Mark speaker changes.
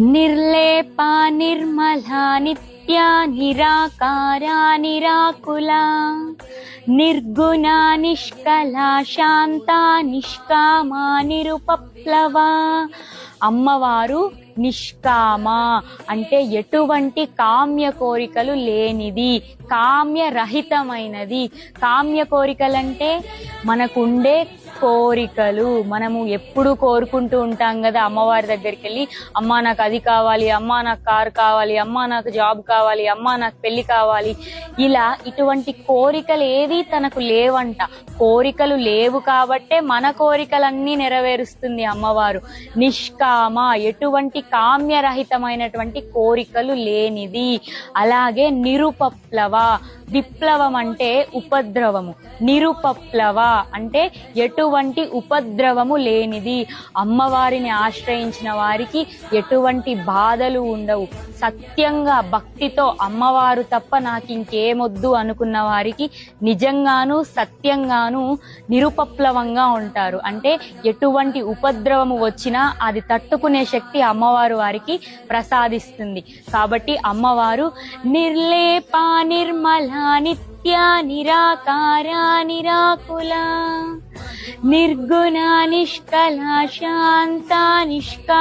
Speaker 1: నిర్లేపా నిర్మలా నిత్యా నిరాకారా నిరాకుల నిర్గుణ నిష్కల శాంత నిష్కామా నిరుపప్లవ. అమ్మవారు నిష్కామ అంటే ఎటువంటి కామ్య కోరికలు లేనిది కామ్యరహితమైనది కామ్య కోరికలంటే మనకుండే కోరికలు. మనము ఎప్పుడు కోరుకుంటూ ఉంటాం కదా అమ్మవారి దగ్గరికి వెళ్ళి అమ్మా నాకు అది కావాలి అమ్మా నాకు కారు కావాలి అమ్మా నాకు జాబ్ కావాలి అమ్మా నాకు పెళ్ళి కావాలి. ఇలా ఇటువంటి కోరికలు ఏవి తనకు లేవంట. కోరికలు లేవు కాబట్టే మన కోరికలన్నీ నెరవేరుస్తుంది అమ్మవారు. నిష్కామ ఎటువంటి కామ్యరహితమైనటువంటి కోరికలు లేనిది. అలాగే నిరుపప్లవ విప్లవం అంటే ఉపద్రవము. నిరుపప్లవ అంటే ఎటువంటి ఉపద్రవము లేనిది. అమ్మవారిని ఆశ్రయించిన వారికి ఎటువంటి బాధలు ఉండవు. సత్యంగా భక్తితో అమ్మవారు తప్ప నాకు ఇంకేమొద్దు అనుకున్న వారికి నిజంగాను సత్యంగాను నిరుపప్లవంగా ఉంటారు. అంటే ఎటువంటి ఉపద్రవము వచ్చినా అది తట్టుకునే శక్తి అమ్మవారు వారికి ప్రసాదిస్తుంది. కాబట్టి అమ్మవారు నిర్లేప నిర్మల नित्या निराकारा निराकुला निर्गुणा निष्कला शान्ता निष्का